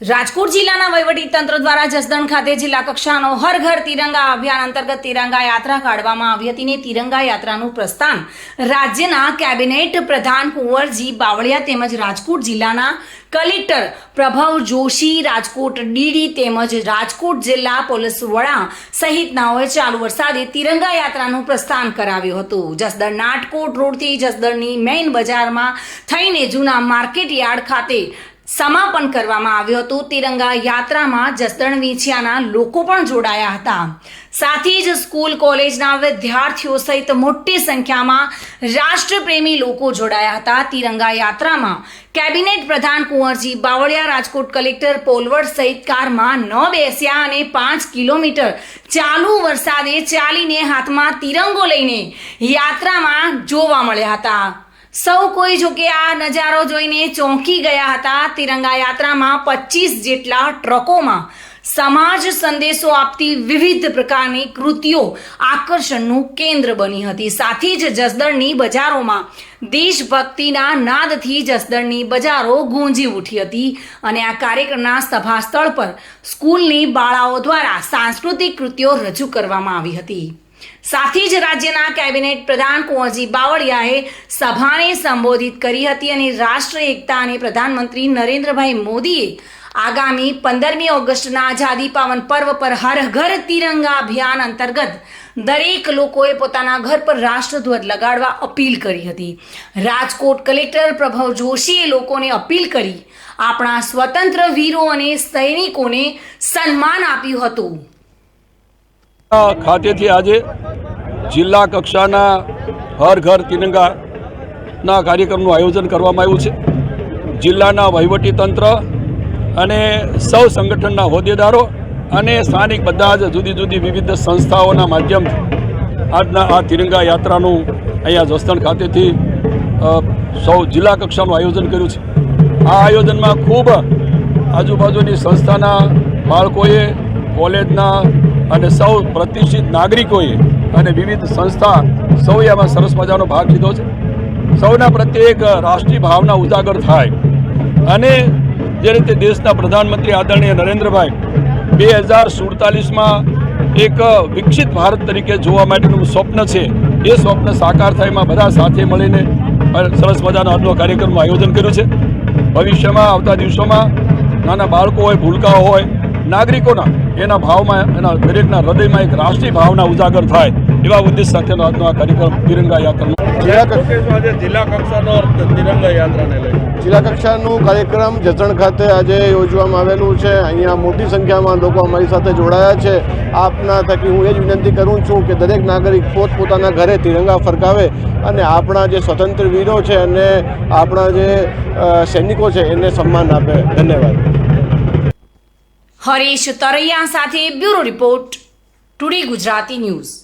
રાજકોટ જિલ્લાના વહીવટી તંત્ર દ્વારા જસદણ ખાતે જિલ્લા કક્ષાનો હર ઘર તિરંગા અભિયાન અંતર્ગત તિરંગા યાત્રા કાઢવામાં આવી હતી ને તિરંગા યાત્રાનું પ્રસ્થાન રાજ્યના કેબિનેટ પ્રધાન કુંવરજી બાવળિયા તેમજ રાજકોટ જિલ્લાના કલેક્ટર પ્રભવ જોશી, રાજકોટ ડીડી તેમજ રાજકોટ જિલ્લા પોલીસ વડા સહિતનાઓએ ચાલુ વરસાદે તિરંગા યાત્રાનું પ્રસ્થાન કરાવ્યું હતું. જસદણ નાટકોટ રોડથી જસદણની મેઇન બજારમાં થઈને જૂના માર્કેટ યાર્ડ ખાતે સમાપન કરવામાં આવ્યું હતું. તિરંગા યાત્રામાં જસદણ વીંછિયાના લોકો પણ જોડાયા હતા. સાથે જ સ્કૂલ, કોલેજના વિદ્યાર્થીઓ સહિત મોટી સંખ્યામાં રાષ્ટ્રપ્રેમી લોકો જોડાયા હતા. તિરંગા યાત્રામાં કેબિનેટ પ્રધાન કુંવરજી બાવળિયા, રાજકોટ કલેક્ટર પોલવડ સહિત કારમાં ન બેસ્યા અને પાંચ કિલોમીટર ચાલુ વરસાદે ચાલીને હાથમાં તિરંગો લઈને યાત્રામાં જોવા મળ્યા હતા. સૌ કોઈ જોકે આ નજારો જોઈને ચોંકી ગયા હતા. તિરંગા યાત્રામાં પચીસ જેટલા ટ્રકોમાં સમાજ સંદેશો આપતી વિવિધ પ્રકારની કૃતિઓ આકર્ષણનું કેન્દ્ર બની હતી. સાથે જ જસદણની બજારોમાં દેશભક્તિના નાદથી જસદણની બજારો ગુંજી ઉઠી હતી અને આ કાર્યક્રમના સભા સ્થળ પર સ્કૂલની બાળાઓ દ્વારા સાંસ્કૃતિક કૃતિઓ રજૂ કરવામાં આવી હતી. સાથે જ રાજ્યના કેબિનેટ પ્રધાન કુંવરજી બાવળિયાએ સભાને સંબોધિત કરી હતી અને રાષ્ટ્ર એકતા અને પ્રધાનમંત્રી નરેન્દ્રભાઈ મોદીએ આગામી પંદરમી ઓગસ્ટના આઝાદી પાવન પર્વ પર હર ઘર તિરંગા અભિયાન અંતર્ગત દરેક લોકોએ પોતાના ઘર પર રાષ્ટ્રધ્વજ લગાડવા અપીલ કરી હતી. રાજકોટ કલેક્ટર પ્રભવ જોશીએ લોકોને અપીલ કરી, આપણા સ્વતંત્ર વીરો અને સૈનિકોને સન્માન આપ્યું હતું. ખાતેથી આજે જિલ્લા કક્ષાના હર ઘર તિરંગાના કાર્યક્રમનું આયોજન કરવામાં આવ્યું છે. જિલ્લાના વહીવટી તંત્ર અને સૌ સંગઠનના હોદ્દેદારો અને સ્થાનિક બધા જ જુદી જુદી વિવિધ સંસ્થાઓના માધ્યમથી આજના આ તિરંગા યાત્રાનું અહીંયા જસદણ ખાતેથી સૌ જિલ્લા કક્ષાનું આયોજન કર્યું છે. આ આયોજનમાં ખૂબ આજુબાજુની સંસ્થાના બાળકોએ, કોલેજના અને સૌ પ્રતિષ્ઠિત નાગરિકોએ અને વિવિધ સંસ્થા સૌએ આમાં સરસ મજાનો ભાગ લીધો છે. સૌના પ્રત્યે એક રાષ્ટ્રીય ભાવના ઉજાગર થાય. અને જે રીતે દેશના પ્રધાનમંત્રી આદરણીય નરેન્દ્રભાઈ બે હજાર સુડતાલીસમાં એક વિકસિત ભારત તરીકે જોવા માટેનું સ્વપ્ન છે, એ સ્વપ્ન સાકાર થાય એમાં બધા સાથે મળીને સરસ મજાનો આજનો કાર્યક્રમનું આયોજન કર્યું છે. ભવિષ્યમાં, આવતા દિવસોમાં નાના બાળકો હોય, ભૂલકાઓ હોય, નાગરિકોના એના ભાવમાં, એના દરેકના હૃદયમાં એક રાષ્ટ્રીય ભાવના ઉજાગર થાય. એવા ઉદ્દેશ સાથેનો આજનો આ કાર્યક્રમ તિરંગા યાત્રાનો. જિલ્લા કક્ષાનો તિરંગા યાત્રાને લઈ. જિલ્લા કક્ષાનું કાર્યક્રમ જસણ ખાતે આજે યોજવામાં આવેલું છે. અહીંયા મોટી સંખ્યામાં લોકો અમારી સાથે જોડાયા છે. આપના થકી હું એ જ વિનંતી કરું છું કે દરેક નાગરિક પોતપોતાના ઘરે તિરંગા ફરકાવે અને આપણા જે સ્વતંત્ર વીરો છે અને આપણા જે સૈનિકો છે એને સન્માન આપે. ધન્યવાદ. હરીશ તરૈયા સાથે bureau report today Gujarati news.